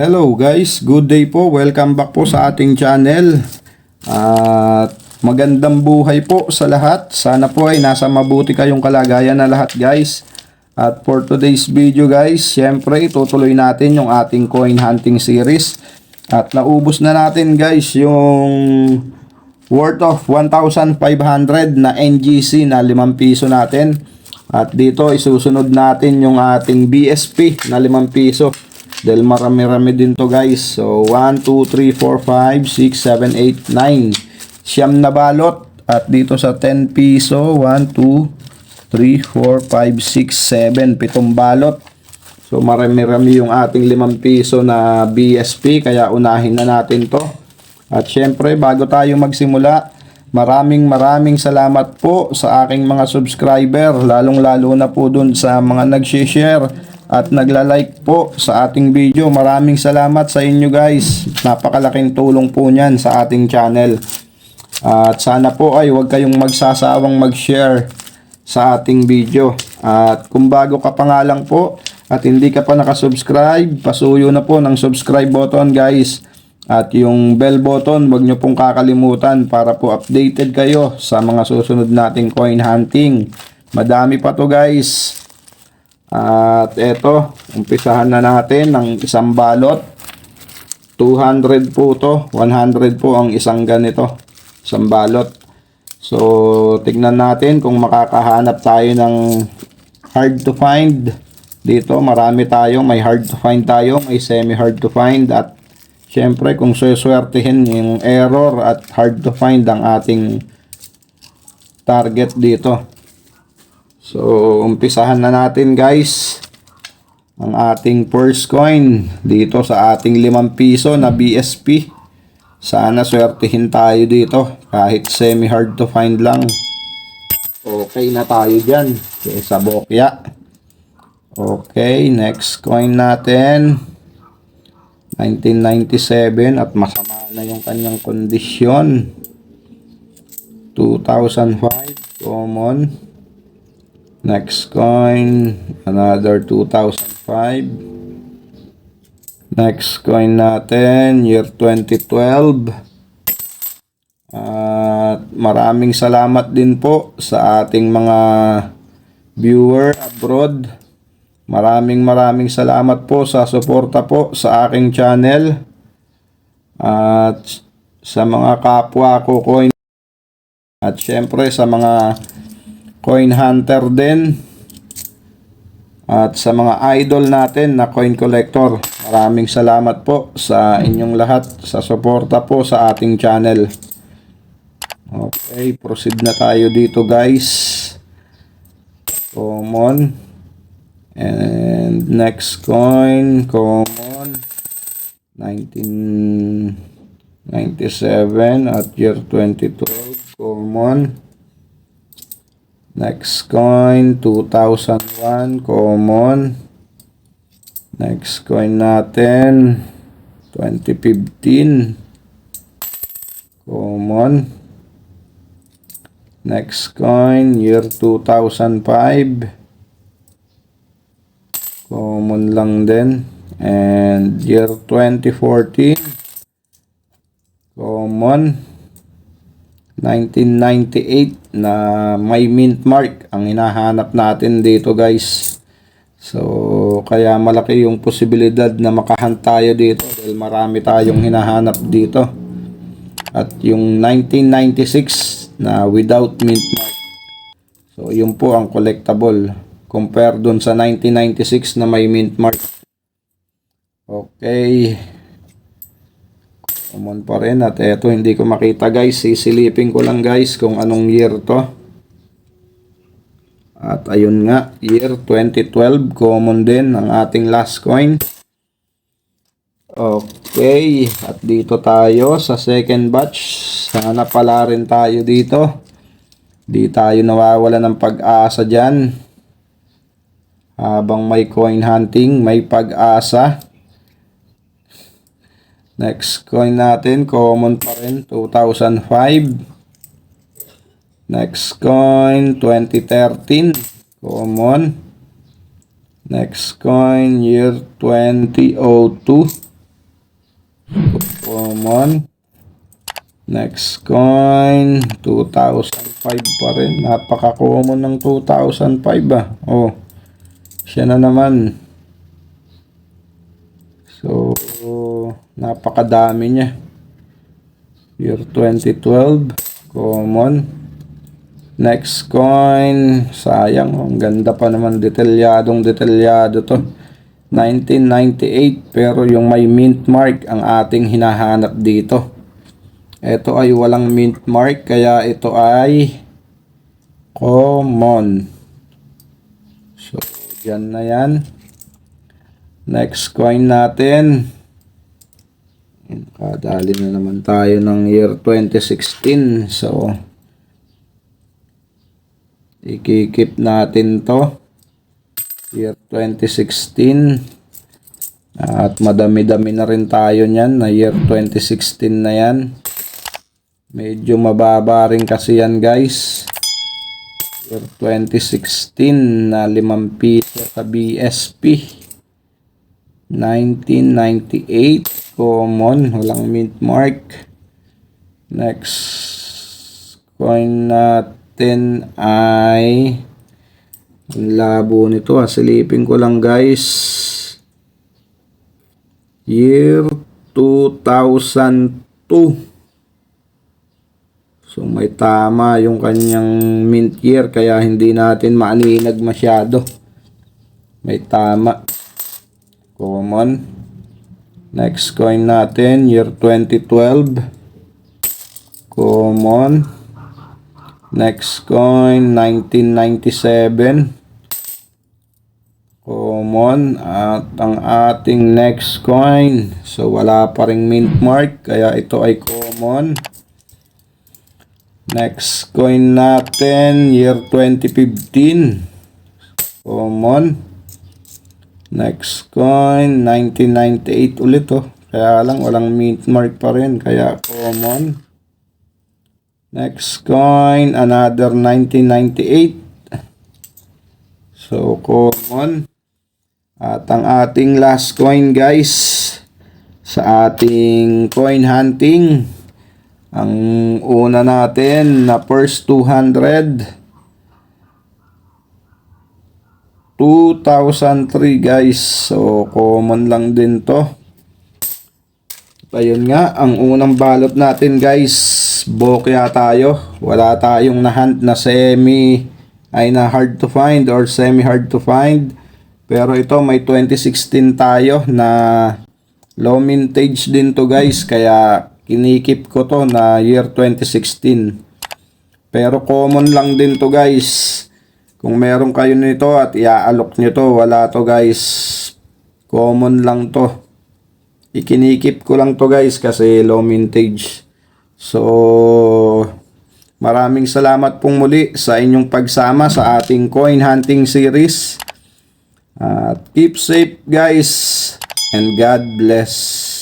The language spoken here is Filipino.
Hello guys, good day po. Welcome back po sa ating channel. At magandang buhay po sa lahat. Sana po ay nasa mabuti kayong kalagayan na lahat guys. At for today's video guys, syempre itutuloy natin yung ating coin hunting series. At naubos na natin guys yung worth of 1,500 na NGC na 5 piso natin. At dito isusunod natin yung ating BSP na 5 piso. Dahil marami-rami din to guys. So 1, 2, 3, 4, 5, 6, 7, 8, 9. Siyam na balot. At dito sa 10 piso, 1, 2, 3, 4, 5, 6, 7. Pitong balot. So marami-rami yung ating 5 piso na BSP. Kaya unahin na natin to. At syempre, bago tayo magsimula, maraming maraming salamat po sa aking mga subscriber, lalong-lalo na po dun sa mga nag-share at nagla-like po sa ating video. Maraming salamat sa inyo guys. Napakalaking tulong po niyan sa ating channel. At sana po ay huwag kayong magsasawang mag-share sa ating video. At kung bago ka pa nga lang po at hindi ka pa nakasubscribe, pasuyo na po ng subscribe button guys. At yung bell button, wag nyo pong kakalimutan para po updated kayo sa mga susunod nating coin hunting. Madami pa to guys. At eto, umpisahan na natin ng isang balot. 200 po to, 100 po ang isang ganito, isang balot. So, tignan natin kung makakahanap tayo ng hard to find. Dito, marami tayo, may hard to find tayo, may semi hard to find at Siyempre, kung suswertihin yung error at hard to find ang ating target dito. So, umpisahan na natin guys ang ating first coin dito sa ating 5 piso na BSP. Sana swertihin tayo dito kahit semi hard to find lang. Okay na tayo dyan sa bokya. Okay, next coin natin. 1997 at masama na yung kanyang kondisyon. 2005 common. Next coin another 2005. Next coin natin year 2012. At maraming salamat din po sa ating mga viewer abroad. Maraming maraming salamat po sa suporta po sa aking channel at sa mga kapwa ko coin at syempre sa mga coin hunter din at sa mga idol natin na coin collector. Maraming salamat po sa inyong lahat sa suporta po sa ating channel. Okay, proceed na tayo dito guys. Common. And next coin, common, 1997 at year 2012, common. Next coin, 2001, common. Next coin natin, 2015, common. Next coin, year 2005, common lang din. And year 2014, common. 1998 na may mint mark ang hinahanap natin dito guys. So, kaya malaki yung posibilidad na makahunt tayo dito dahil marami tayong hinahanap dito. At yung 1996 na without mint mark. So, yun po ang collectible compare dun sa 1996 na may mint mark. Okay. Common pa rin at eto hindi ko makita guys. Sisilipin ko lang guys kung anong year to. At ayun nga, year 2012, common din ang ating last coin. Okay, at dito tayo sa second batch. Sana pala rin tayo dito. Di tayo nawawala ng pag-asa dyan. Habang may coin hunting, may pag-asa. Next coin natin, common pa rin, 2005. Next coin, 2013, common. Next coin, year 2002, common. Next coin, 2005 pa rin. Napaka-common ng 2005 ah. Oh, siya na naman. So, napakadami niya. Year 2012, common. Next coin, sayang, ang ganda pa naman, detalyadong detalyado to. 1998, pero yung may mint mark ang ating hinahanap dito. Ito ay walang mint mark, kaya ito ay common. So, dyan na yan. Next coin natin. Kadali na naman tayo ng year 2016. So, ikikip natin to. Year 2016. At madami-dami na rin tayo niyan na year 2016 na yan. Medyo mababa rin kasi yan guys. Year 2016 na 5 piso sa BSP. 1998 common walang mint mark next coin natin ay ang labo nito. Silipin ko lang guys. Year 2002 so may tama yung kanyang mint year kaya hindi natin maaninag masyado. May tama. Common. Next coin natin, year 2012. Common. Next coin, 1997. Common. At ang ating next coin, so wala pa ring mint mark, kaya ito ay common. Next coin natin, year 2015. Common. Next coin, 1998 ulit oh. Kaya lang, walang mint mark pa rin. Kaya common. Next coin, another 1998. So, common. At ang ating last coin guys, sa ating coin hunting, ang una natin na first 200 2003 guys. So, common lang din to. Ayun nga, ang unang balot natin guys, bokya tayo. Wala tayong nahunt na semi ay na hard to find or semi hard to find. Pero ito may 2016 tayo na low mintage din to guys. Kaya kinikip ko to na year 2016. Pero common lang din to guys. Kung meron kayo nito at iaalok nyo to, wala to guys. Common lang to. Ikinikip ko lang to guys kasi low mintage. So, maraming salamat pong muli sa inyong pagsama sa ating coin hunting series. At keep safe guys and God bless.